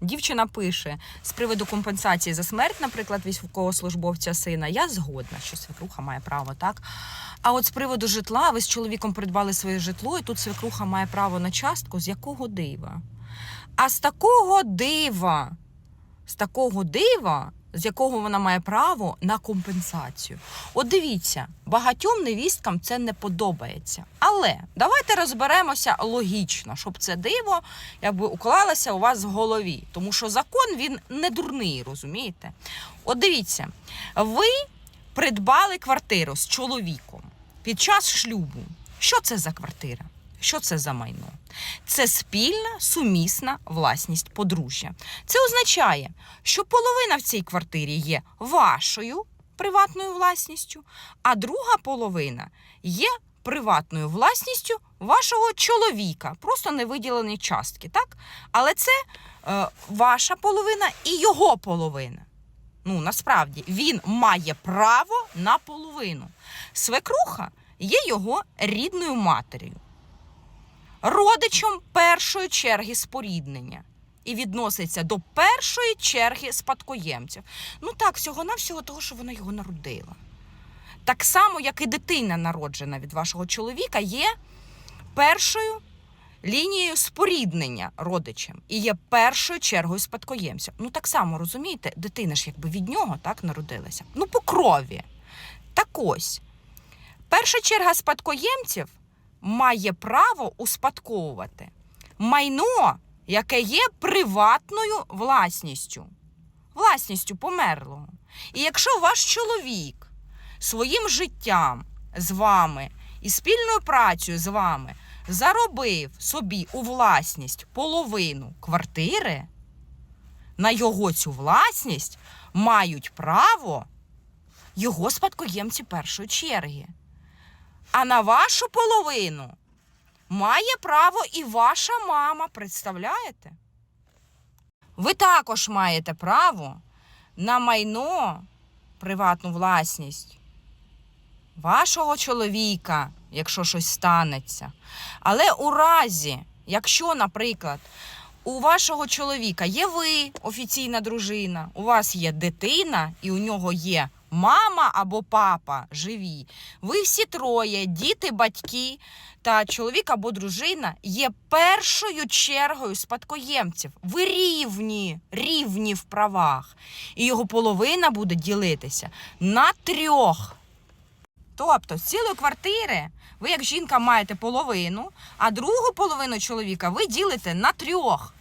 Дівчина пише з приводу компенсації за смерть, наприклад, військовослужбовця сина. Я згодна, що свекруха має право, так? А от з приводу житла, ви з чоловіком придбали своє житло, і тут свекруха має право на частку. З якого дива? А з такого дива, з такого дива, з якого вона має право на компенсацію. От дивіться, багатьом невісткам це не подобається. Але давайте розберемося логічно, щоб це диво якби уклалося у вас в голові. Тому що закон він не дурний, розумієте? От дивіться, ви придбали квартиру з чоловіком під час шлюбу. Що це за квартира? Що це за майно? Це спільна сумісна власність подружжя. Це означає, що половина в цій квартирі є вашою приватною власністю, а друга половина є приватною власністю вашого чоловіка, просто не виділені частки, так? Але це е, ваша половина і його половина. Ну, насправді, він має право на половину. Свекруха є його рідною матір'ю, родичем першої черги споріднення і відноситься до першої черги спадкоємців. Ну так, всього-навсього того, що вона його народила. Так само, як і дитина, народжена від вашого чоловіка, є першою лінією споріднення родичем і є першою чергою спадкоємця. Ну так само розумієте, дитина ж якби від нього так народилася. Ну, по крові. Так ось, перша черга спадкоємців має право успадковувати майно, яке є приватною власністю, власністю померлого. І якщо ваш чоловік своїм життям з вами і спільною працею з вами заробив собі у власність половину квартири, на його цю власність мають право його спадкоємці першої черги. А на вашу половину має право і ваша мама, представляєте? Ви також маєте право на майно, приватну власність вашого чоловіка, якщо щось станеться. Але у разі, якщо, наприклад, у вашого чоловіка є ви, офіційна дружина, у вас є дитина і у нього є мама або папа живі. Ви всі троє, діти, батьки та чоловік або дружина є першою чергою спадкоємців. Ви рівні, рівні в правах. І його половина буде ділитися на трьох. Тобто з цілої квартири ви, як жінка, маєте половину, а другу половину чоловіка ви ділите на трьох.